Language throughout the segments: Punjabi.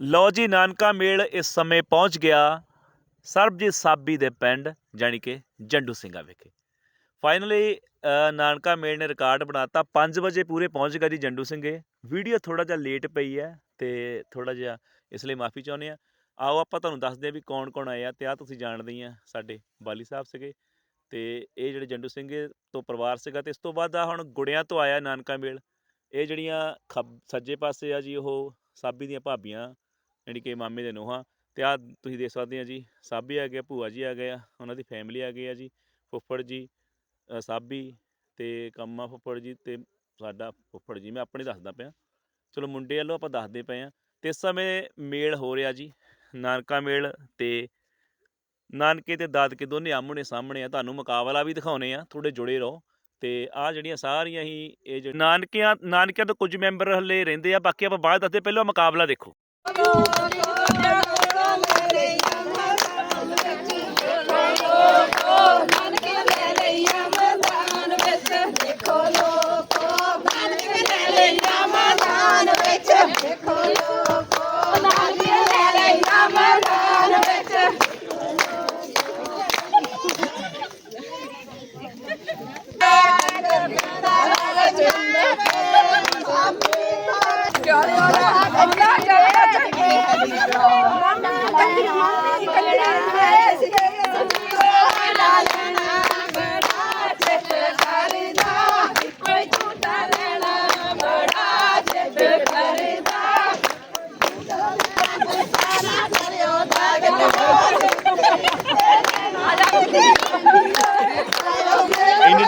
ਲਓ ਜੀ ਨਾਨਕਾ ਮੇਲ ਇਸ ਸਮੇਂ ਪਹੁੰਚ ਗਿਆ ਸਰਬਜੀਤ ਸਾਬੀ ਦੇ ਪਿੰਡ, ਜਾਣੀ ਕਿ ਜੰਡੂ ਸਿੰਘਾ ਵਿਖੇ। ਫਾਈਨਲੀ ਨਾਨਕਾ ਮੇਲ ਨੇ ਰਿਕਾਰਡ ਬਣਾਤਾ 5 ਵਜੇ ਪੂਰੇ ਪਹੁੰਚ ਗਿਆ ਜੀ ਜੰਡੂ ਸਿੰਘੇ ਵੀਡੀਓ ਥੋੜਾ ਜਿਹਾ ਲੇਟ ਪਈ ਹੈ ਤੇ ਥੋੜਾ ਜਿਹਾ ਇਸ ਲਈ ਮਾਫੀ ਚਾਹੁੰਦੇ ਆ ਆਓ ਆਪਾਂ ਤੁਹਾਨੂੰ ਦੱਸਦੇ ਆ ਵੀ ਕੌਣ ਕੌਣ ਆਏ ਆ ਤੇ ਆ ਤੁਸੀਂ ਜਾਣਦੇ ਹੀ ਆ ਸਾਡੇ ਬਾਲੀ ਸਾਹਿਬ ਸੀਗੇ। ਤੇ ਇਹ ਜਿਹੜੇ ਜੰਡੂ ਸਿੰਘੇ ਤੋਂ ਪਰਿਵਾਰ ਸੀਗਾ ਤੇ ਇਸ ਤੋਂ ਬਾਅਦ ਆ ਹੁਣ ਗੁੜਿਆਂ ਤੋਂ ਆਇਆ ਨਾਨਕਾ ਮੇਲ। ਇਹ ਜਿਹੜੀਆਂ ਖੱਬ, ਸੱਜੇ ਪਾਸੇ ਆ ਜੀ ਉਹ ਸਾਬੀ ਦੀਆਂ ਭਾਬੀਆਂ ਜਿਹੜੀ ਕਿ ਮਾਮੇ ਦੇ ਨੂੰਹਾਂ ਤੇ ਆ ਤੁਸੀਂ ਦੇਖ ਸਕਦੇ ਆ ਜੀ, ਸਾਬੀ ਆ ਗਿਆ ਭੂਆ ਜੀ ਆ ਗਏ ਆ, ਉਹਨਾਂ ਦੀ ਫੈਮਿਲੀ ਆ ਗਈ ਆ ਜੀ, ਫੁੱਫੜ ਜੀ ਸਾਬੀ ਤੇ ਕੰਮਾ ਫੁੱਫੜ ਜੀ ਤੇ ਸਾਡਾ ਫੁੱਫੜ ਜੀ, ਮੈਂ ਆਪਣੇ ਦੱਸਦਾ ਪਿਆ। ਚਲੋ ਮੁੰਡੇ ਵੱਲੋਂ ਆਪਾਂ ਦੱਸਦੇ ਪਏ ਆ। ਤੇ ਇਸ ਸਮੇਂ ਮੇਲ ਹੋ ਰਿਹਾ ਜੀ, ਨਾਨਕਾ ਮੇਲ ਤੇ ਨਾਨਕੇ ਤੇ ਦਾਦਕੇ ਦੋਨੇ ਆਮਣੇ ਸਾਹਮਣੇ ਆ, ਤੁਹਾਨੂੰ ਮੁਕਾਬਲਾ ਵੀ ਦਿਖਾਉਨੇ ਆ ਥੋੜੇ ਜੁੜੇ ਰਹੋ। ਤੇ ਆ ਜਿਹੜੀਆਂ ਸਾਰੀਆਂ ਹੀ ਇਹ ਜਿਹੜੇ ਨਾਨਕਿਆਂ ਨਾਨਕਿਆਂ ਤੋਂ ਕੁਝ ਮੈਂਬਰ ਹਲੇ ਰਹਿੰਦੇ ਆ, ਬਾਕੀ ਆਪਾਂ ਬਾਅਦ ਦੱਸਦੇ ਪਹਿਲਾਂ ਮੁਕਾਬਲਾ ਦੇਖੋ। Hallelujah.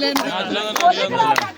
ਮੈਂ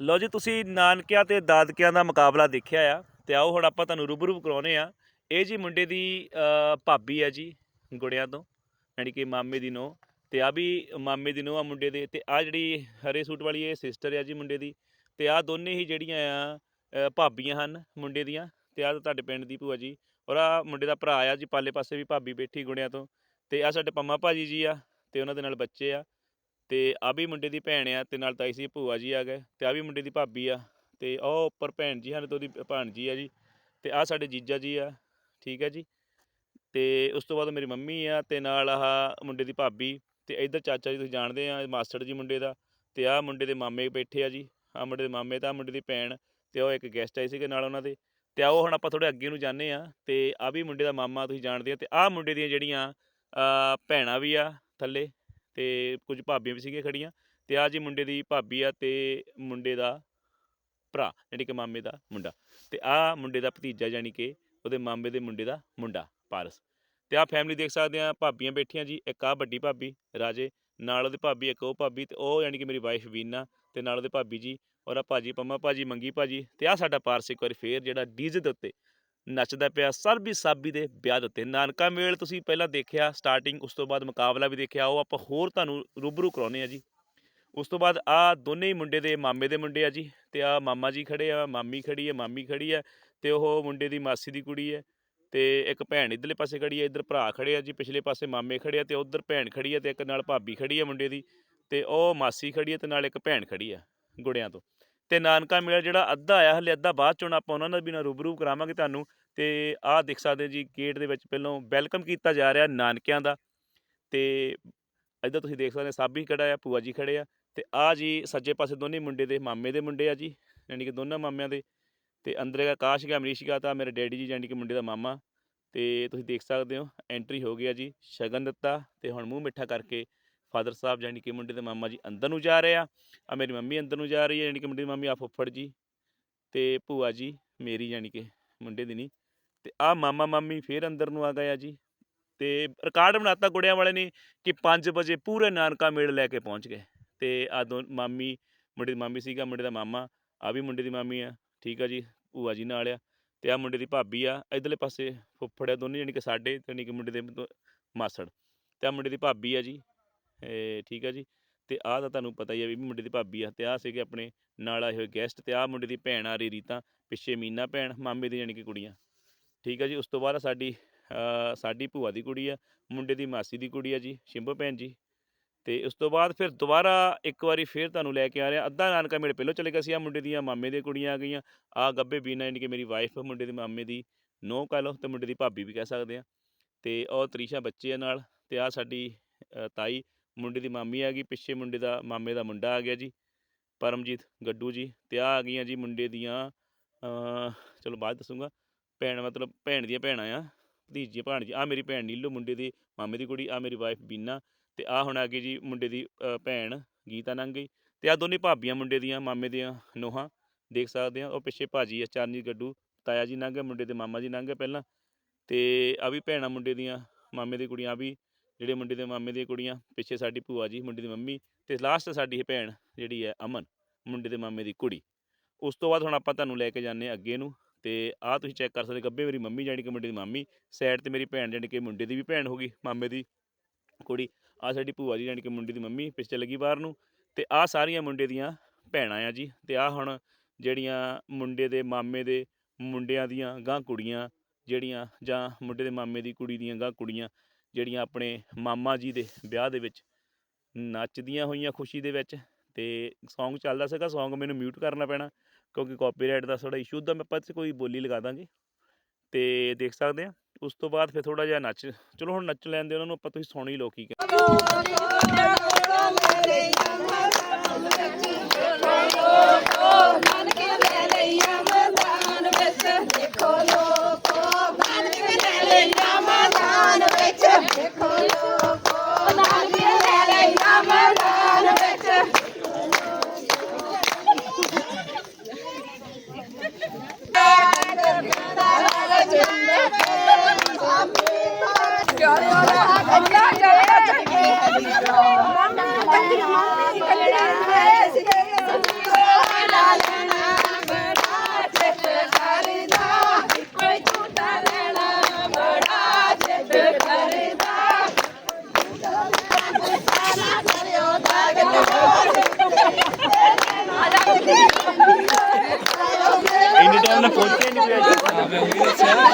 ਲਓ ਜੀ, ਤੁਸੀਂ ਨਾਨਕਿਆਂ ਤੇ ਦਾਦਕਿਆਂ ਦਾ ਮੁਕਾਬਲਾ ਦੇਖਿਆ ਆ, ਤੇ ਆਓ ਹੁਣ ਆਪਾਂ ਤੁਹਾਨੂੰ ਰੂਬਰੂ ਕਰਾਉਨੇ ਆ। ਇਹ ਜੀ ਮੁੰਡੇ ਦੀ ਭਾਬੀ ਹੈ ਜੀ, ਗੁੜਿਆਂ ਤੋਂ, ਯਾਨੀ ਕਿ ਮਾਮੇ ਦੀ ਨੋ ਤੇ ਆ ਵੀ ਮਾਮੇ ਦੀ ਨੋ ਆ ਮੁੰਡੇ ਦੇ, ਤੇ ਆ ਜਿਹੜੀ ਹਰੇ ਸੂਟ ਵਾਲੀ ਇਹ ਸਿਸਟਰ ਆ ਜੀ ਮੁੰਡੇ ਦੀ, ਤੇ ਆ ਦੋਨੇ ਹੀ ਜਿਹੜੀਆਂ ਆ ਭਾਬੀਆਂ ਹਨ ਮੁੰਡੇ ਦੀਆਂ, ਤੇ ਆ ਤੁਹਾਡੇ ਪਿੰਡ ਦੀ ਭੂਆ ਜੀ। ਔਰ ਆ ਮੁੰਡੇ ਦਾ ਭਰਾ ਆ ਜੀ, ਪਾਲੇ ਪਾਸੇ ਵੀ ਭਾਬੀ ਬੈਠੀ ਗੁੜਿਆਂ ਤੋਂ। ਤੇ ਆ ਸਾਡੇ ਪੰਮਾ ਭਾਜੀ ਜੀ ਆ, ਤੇ ਉਹਨਾਂ ਦੇ ਨਾਲ ਬੱਚੇ ਆ। ਤੇ ਆ ਵੀ ਮੁੰਡੇ ਦੀ ਭੈਣ ਆ, ਤੇ ਨਾਲ ਤਾਈ ਸੀ ਭੂਆ ਜੀ ਆ ਗਏ। ਤੇ ਆ ਵੀ ਮੁੰਡੇ ਦੀ ਭਾਬੀ ਆ, ਤੇ ਉਹ ਉੱਪਰ ਭੈਣ ਜੀ ਹਨ, ਤੇ ਉਹਦੀ ਭਾਣਜੀ ਆ ਜੀ। ਤੇ ਆ ਸਾਡੇ ਜੀਜਾ ਜੀ ਆ, ਠੀਕ ਹੈ ਜੀ। ਤੇ ਉਸ ਤੋਂ ਬਾਅਦ ਮੇਰੀ ਮੰਮੀ ਆ, ਤੇ ਨਾਲ ਆਹ ਮੁੰਡੇ ਦੀ ਭਾਬੀ, ਤੇ ਇੱਧਰ ਚਾਚਾ ਜੀ ਤੁਸੀਂ ਜਾਣਦੇ ਆ, ਮਾਸਟਰ ਜੀ ਮੁੰਡੇ ਦਾ। ਤੇ ਆ ਮੁੰਡੇ ਦੇ ਮਾਮੇ ਬੈਠੇ ਆ ਜੀ। ਆ ਮੁੰਡੇ ਦੇ ਮਾਮੇ ਤਾਂ ਮੁੰਡੇ ਦੀ ਭੈਣ, ਤੇ ਉਹ ਇੱਕ ਗੈਸਟ ਆਏ ਸੀਗੇ ਨਾਲ ਉਹਨਾਂ ਦੇ। ਤੇ ਆਓ ਹੁਣ ਆਪਾਂ ਥੋੜੇ ਅੱਗੇ ਨੂੰ ਜਾਂਦੇ ਆ ਤੇ ਆ ਵੀ ਮੁੰਡੇ ਦਾ ਮਾਮਾ ਤੁਸੀਂ ਜਾਣਦੇ ਆ ਤੇ ਆ ਮੁੰਡੇ ਦੀਆਂ ਜਿਹੜੀਆਂ ਅ, ਭੈਣਾਂ ਵੀ ਆ ਥੱਲੇ ਤੇ ਕੁਝ ਭਾਬੀਆਂ ਵੀ ਸੀਗੀਆਂ ਖੜੀਆਂ ਤੇ ਆ ਜੀ ਮੁੰਡੇ ਦੀ ਭਾਬੀ ਆ ਤੇ ਮੁੰਡੇ ਦਾ ਭਰਾ ਜਾਣੀ ਕਿ ਮਾਮੇ ਦਾ ਮੁੰਡਾ ਤੇ ਆ ਮੁੰਡੇ ਦਾ ਭਤੀਜਾ ਜਾਣੀ ਕਿ ਉਹਦੇ ਮਾਮੇ ਦੇ ਮੁੰਡੇ ਦਾ ਮੁੰਡਾ ਪਾਰਸ ਤੇ ਆ ਫੈਮਿਲੀ ਦੇਖ ਸਕਦੇ ਆ ਭਾਬੀਆਂ ਬੈਠੀਆਂ ਜੀ ਇੱਕ ਆ ਵੱਡੀ ਭਾਬੀ ਰਾਜੇ ਨਾਲ ਉਹਦੇ ਭਾਬੀ ਇੱਕ ਉਹ ਭਾਬੀ ਤੇ ਉਹ ਯਾਨੀ ਕਿ ਮੇਰੀ ਵਾਈਫ ਵੀਨਾ ਤੇ ਨਾਲ ਉਹਦੇ ਭਾਬੀ ਜੀ ਔਰ ਆ ਭਾਜੀ ਪੰਮਾ ਭਾਜੀ ਮੰਗੀ ਭਾਜੀ ਤੇ ਆ ਸਾਡਾ ਪਾਰਸ ਇੱਕ ਵਾਰੀ ਫੇਰ ਜਿਹੜਾ ਡੀਜ਼ੇ ਦੇ ਉੱਤੇ ਨੱਚਦਾ ਪਿਆ ਸਰਬੀ ਸਾਬੀ ਦੇ ਵਿਆਹ ਦੇ ਉੱਤੇ। ਨਾਨਕਾ ਮੇਲ ਤੁਸੀਂ ਪਹਿਲਾਂ ਦੇਖਿਆ ਸਟਾਰਟਿੰਗ ਉਸ ਤੋਂ ਬਾਅਦ ਮੁਕਾਬਲਾ ਵੀ ਦੇਖਿਆ, ਉਹ ਆਪਾਂ ਹੋਰ ਤੁਹਾਨੂੰ ਰੂਬਰੂ ਕਰਾਉਨੇ ਆ ਜੀ। ਉਸ ਤੋਂ ਬਾਅਦ ਆ ਦੋਨੇ ਹੀ ਮੁੰਡੇ ਦੇ ਮਾਮੇ ਦੇ ਮੁੰਡੇ ਆ ਜੀ ਤੇ ਆ ਮਾਮਾ ਜੀ ਖੜੇ ਆ, ਮਾਮੀ ਖੜੀ ਹੈ ਮਾਮੀ ਖੜੀ ਆ ਤੇ ਉਹ ਮੁੰਡੇ ਦੀ ਮਾਸੀ ਦੀ ਕੁੜੀ ਹੈ ਤੇ ਇੱਕ ਭੈਣ ਇਧਰਲੇ ਪਾਸੇ ਖੜੀ ਹੈ ਇਧਰ ਭਰਾ ਖੜੇ ਆ ਜੀ, ਪਿਛਲੇ ਪਾਸੇ ਮਾਮੇ ਖੜੇ ਆ ਤੇ ਉਧਰ ਭੈਣ ਖੜੀ ਹੈ ਤੇ ਇੱਕ ਨਾਲ ਭਾਬੀ ਖੜੀ ਹੈ ਮੁੰਡੇ ਦੀ ਤੇ ਉਹ ਮਾਸੀ ਖੜੀ ਹੈ ਤੇ ਨਾਲ ਇੱਕ ਭੈਣ ਖੜੀ ਆ ਗੁੜਿਆਂ ਤੋਂ। ਤੇ ਨਾਨਕਾ ਮੇਲਾ ਜਿਹੜਾ ਅੱਧਾ ਆਇਆ, ਹਲੇ ਅੱਧਾ ਬਾਅਦ ਚੋਂ ਆਪਾਂ ਉਹਨਾਂ ਦਾ ਵੀ ਨਾ ਰੂਬਰੂ ਕਰਾਵਾਂਗੇ ਤੁਹਾਨੂੰ ਤੇ ਆਹ ਦੇਖ ਸਕਦੇ ਜੀ ਗੇਟ ਦੇ ਵਿੱਚ ਪਹਿਲਾਂ ਵੈਲਕਮ ਕੀਤਾ ਜਾ ਰਿਹਾ ਨਾਨਕਿਆਂ ਦਾ ਤੇ ਇੱਧਰ ਤੁਸੀਂ ਦੇਖ ਸਕਦੇ ਹੋ ਸਾਬੀ ਖੜਾ ਆ, ਭੂਆ ਜੀ ਖੜੇ ਆ ਤੇ ਆ ਜੀ ਸੱਜੇ ਪਾਸੇ ਦੋਨੇ ਮੁੰਡੇ ਦੇ ਮਾਮੇ ਦੇ ਮੁੰਡੇ ਆ ਜੀ, ਯਾਨੀ ਕਿ ਦੋਨਾਂ ਮਾਮਿਆਂ ਦੇ ਤੇ ਅੰਦਰ ਹੈਗਾ ਆਕਾਸ਼ ਹੈਗਾ, ਅਮਰੀਸ਼ ਹੈਗਾ ਤਾਂ ਮੇਰੇ ਡੈਡੀ ਜੀ, ਯਾਨੀ ਕਿ ਮੁੰਡੇ ਦਾ ਮਾਮਾ ਤੇ ਤੁਸੀਂ ਦੇਖ ਸਕਦੇ ਹੋ ਐਂਟਰੀ ਹੋ ਗਿਆ ਜੀ, ਸ਼ਗਨ ਦਿੱਤਾ ਤੇ ਹੁਣ ਮੂੰਹ ਮਿੱਠਾ ਕਰਕੇ ਫਾਦਰ ਸਾਹਿਬ ਯਾਨੀ ਕਿ ਮੁੰਡੇ ਦੇ ਮਾਮਾ ਜੀ ਅੰਦਰ ਨੂੰ ਜਾ ਰਹੇ ਆ। ਆ ਮੇਰੀ ਮੰਮੀ ਅੰਦਰ ਨੂੰ ਜਾ ਰਹੀ ਹੈ, ਯਾਨੀ ਕਿ ਮੁੰਡੇ ਦੀ ਮੰਮੀ ਆ ਫੁੱਫੜ ਜੀ ਤੇ ਭੂਆ ਜੀ, ਮੇਰੀ ਯਾਨੀ ਕਿ ਮੁੰਡੇ ਦੀ ਨਹੀਂ ਤੇ ਆ ਮਾਮਾ ਮਾਮੀ ਫੇਰ ਅੰਦਰ ਨੂੰ ਆ ਗਏ ਆ ਜੀ। ਤੇ ਰਿਕਾਰਡ ਬਣਾਤਾ ਗੁੜਿਆਂ ਵਾਲੇ ਨੇ ਕਿ 5 ਵਜੇ ਪੂਰੇ ਨਾਨਕਾ ਮੇਲ ਲੈ ਕੇ ਪਹੁੰਚ ਗਏ। ਤੇ ਆ ਦੋ ਮਾਮੀ, ਮੁੰਡੇ ਦੀ ਮਾਮੀ ਸੀਗਾ, ਮੁੰਡੇ ਦਾ ਮਾਮਾ ਆ ਵੀ ਮੁੰਡੇ ਦੀ ਮਾਮੀ ਆ, ਠੀਕ ਆ ਜੀ, ਭੂਆ ਜੀ ਨਾਲ ਆ। ਤੇ ਆ ਮੁੰਡੇ ਦੀ ਭਾਬੀ ਆ, ਇਧਰਲੇ ਪਾਸੇ ਫੁੱਫੜ ਆ, ਦੋਨੇ ਜਾਣੀ ਕਿ ਸਾਡੇ ਤੇ ਜਾਣੀ ਕਿ ਮੁੰਡੇ ਦੇ ਮਾਸੜ। ਤੇ ਆ ਮੁੰਡੇ ਦੀ ਭਾਬੀ ਆ ਜੀ ਇਹ ਠੀਕ ਆ ਜੀ, ਤੇ ਆਹ ਤਾਂ ਤੁਹਾਨੂੰ ਪਤਾ ਹੀ ਆ ਵੀ ਮੁੰਡੇ ਦੀ ਭਾਬੀ ਆ, ਤੇ ਆਹ ਸੀਗੇ ਆਪਣੇ ਨਾਲ ਆਏ ਹੋਏ ਗੈਸਟ ਤੇ ਆਹ ਮੁੰਡੇ ਦੀ ਭੈਣ ਆ ਰਹੀ ਰੀਤਾ ਪਿੱਛੇ ਮੀਨਾ ਭੈਣ, ਮਾਮੇ ਦੀ ਜਾਣੀ ਕਿ ਕੁੜੀਆਂ। ਠੀਕ ਆ ਜੀ, ਉਸ ਤੋਂ ਬਾਅਦ ਸਾਡੀ ਸਾਡੀ ਭੂਆ ਦੀ ਕੁੜੀ ਆ, ਮੁੰਡੇ ਦੀ ਮਾਸੀ ਦੀ ਕੁੜੀ ਆ ਜੀ ਸ਼ਿੰਭੋ ਭੈਣ ਜੀ। ਤੇ ਉਸ ਤੋਂ ਬਾਅਦ ਫਿਰ ਦੁਬਾਰਾ ਇੱਕ ਵਾਰੀ ਫਿਰ ਤੁਹਾਨੂੰ ਲੈ ਕੇ ਆ ਰਿਹਾ, ਅੱਧਾ ਨਾਨਕਾ ਮੇਰੇ ਪਹਿਲਾਂ ਚਲੇ ਗਿਆ ਸੀ ਆ ਮੁੰਡੇ ਦੀਆਂ ਮਾਮੇ ਦੀਆਂ ਕੁੜੀਆਂ ਆ ਗਈਆਂ ਆ ਗੱਬੇ ਬੀਨਾ ਯਾਨੀ ਕਿ ਮੇਰੀ ਵਾਈਫ ਮੁੰਡੇ ਦੇ ਮਾਮੇ ਦੀ ਨੋ ਕਹ ਲਓ, ਤੇ ਮੁੰਡੇ ਦੀ ਭਾਬੀ ਵੀ ਕਹਿ ਸਕਦੇ ਆ। ਤੇ ਉਹ ਤਰੀਸ਼ਾ ਬੱਚੇ ਆ ਨਾਲ, ਤੇ ਆ ਸਾਡੀ ਤਾਈ ਮੁੰਡੇ ਦੀ ਮਾਮੀ ਆ ਗਈ, ਪਿੱਛੇ ਮੁੰਡੇ ਦਾ ਮਾਮੇ ਦਾ ਮੁੰਡਾ ਆ ਗਿਆ ਜੀ, ਪਰਮਜੀਤ, ਗੱਡੂ ਜੀ, ਤੇ ਆ ਆ ਗਈਆਂ ਜੀ ਮੁੰਡੇ ਦੀਆਂ ਚਲੋ ਬਾਅਦ ਦੱਸੂਗਾ, ਭੈਣ ਮਤਲਬ ਭੈਣ ਦੀਆਂ ਭੈਣਾਂ ਆ, ਭਤੀਜੀ ਭਾਣਜੀ ਆ ਮੇਰੀ ਭੈਣ ਨੀਲੋ, ਮੁੰਡੇ ਦੀ ਮਾਮੇ ਦੀ ਕੁੜੀ ਆ ਮੇਰੀ ਵਾਈਫ ਬੀਨਾ, ਤੇ ਆ ਹੁਣ ਆ ਗਈ ਜੀ ਮੁੰਡੇ ਦੀ ਭੈਣ ਗੀਤਾ ਨੰਗ ਗਈ ਤੇ ਆ ਦੋਨੇ ਭਾਬੀਆਂ ਮੁੰਡੇ ਦੀਆਂ, ਮਾਮੇ ਦੀਆਂ ਨੋਹਾਂ, ਦੇਖ ਸਕਦੇ ਆ, ਉਹ ਪਿੱਛੇ ਭਾਜੀ ਆ, ਚਰਨਜੀਤ ਗੱਡੂ, ਤਾਇਆ ਜੀ ਨੰਗ, ਮੁੰਡੇ ਦੇ ਮਾਮਾ ਜੀ ਨੰਗ ਪਹਿਲਾਂ, ਤੇ ਆ ਵੀ ਭੈਣਾਂ ਮੁੰਡੇ ਦੀਆਂ, ਮਾਮੇ ਦੀ ਕੁੜੀਆਂ ਆ ਵੀ ਜਿਹੜੇ ਮੁੰਡੇ ਦੇ ਮਾਮੇ ਦੀਆਂ ਕੁੜੀਆਂ, ਪਿੱਛੇ ਸਾਡੀ ਭੂਆ ਜੀ, ਮੁੰਡੇ ਦੀ ਮੰਮੀ ਤੇ ਲਾਸਟ ਸਾਡੀ ਇਹ ਭੈਣ ਜਿਹੜੀ ਹੈ ਅਮਨ, ਮੁੰਡੇ ਦੇ ਮਾਮੇ ਦੀ ਕੁੜੀ। ਉਸ ਤੋਂ ਬਾਅਦ ਹੁਣ ਆਪਾਂ ਤੁਹਾਨੂੰ ਲੈ ਕੇ ਜਾਂਦੇ ਹਾਂ ਅੱਗੇ ਨੂੰ ਤੇ ਆਹ ਤੁਸੀਂ ਚੈੱਕ ਕਰ ਸਕਦੇ ਗੱਬੇ ਮੇਰੀ ਮੰਮੀ ਜਾਣੀ ਕਿ ਮੁੰਡੇ ਦੀ ਮਾਮੀ ਸਾਈਡ ਤੇ ਮੇਰੀ ਭੈਣ ਜਾਣੀ ਕਿ ਮੁੰਡੇ ਦੀ ਵੀ ਭੈਣ ਹੋ ਗਈ, ਮਾਮੇ ਦੀ ਕੁੜੀ। ਆ ਸਾਡੀ ਭੂਆ ਜੀ ਜਾਣੀ ਕਿ ਮੁੰਡੇ ਦੀ ਮੰਮੀ ਪਿੱਛੇ ਲੱਗੀ ਬਾਹਰ ਨੂੰ ਤੇ ਆ ਸਾਰੀਆਂ ਮੁੰਡੇ ਦੀਆਂ ਭੈਣਾਂ ਆ ਜੀ ਤੇ ਆ ਹੁਣ ਜਿਹੜੀਆਂ ਮੁੰਡੇ ਦੇ ਮਾਮੇ ਦੇ ਮੁੰਡਿਆਂ ਦੀਆਂ ਗਾਂ ਕੁੜੀਆਂ ਜਿਹੜੀਆਂ ਜਾਂ ਮੁੰਡੇ ਦੇ ਮਾਮੇ ਦੀ ਕੁੜੀ ਦੀਆਂ ਗਾਂ ਕੁੜੀਆਂ ਜਿਹੜੀਆਂ ਆਪਣੇ ਮਾਮਾ ਜੀ ਦੇ ਵਿਆਹ ਦੇ ਵਿੱਚ ਨੱਚਦੀਆਂ ਹੋਈਆਂ ਖੁਸ਼ੀ ਦੇ ਵਿੱਚ ਤੇ Song ਚੱਲਦਾ ਸੀਗਾ, Song ਮੈਨੂੰ ਮਿਊਟ ਕਰਨਾ ਪੈਣਾ ਕਿਉਂਕਿ ਕਾਪੀਰਾਈਟ ਦਾ ਥੋੜਾ ਇਸ਼ੂ ਦਾ ਮੈਂ ਪੱਤ ਕੋਈ ਬੋਲੀ ਲਗਾ ਦਾਂਗੇ ਤੇ ਦੇਖ ਸਕਦੇ ਆ ਉਸ ਤੋਂ ਬਾਅਦ ਫਿਰ ਥੋੜਾ ਜਿਹਾ ਨੱਚ, ਚਲੋ ਹੁਣ ਨੱਚ ਲੈਂਦੇ ਉਹਨਾਂ ਨੂੰ ਆਪਾਂ ਤੁਸੀਂ ਸੁਣ ਹੀ ਲਓ ਕੀ ਕਹਿੰਦੇ। Holy ਪਹੁੰਚੇ ਨਹੀਂ ਪਿਆ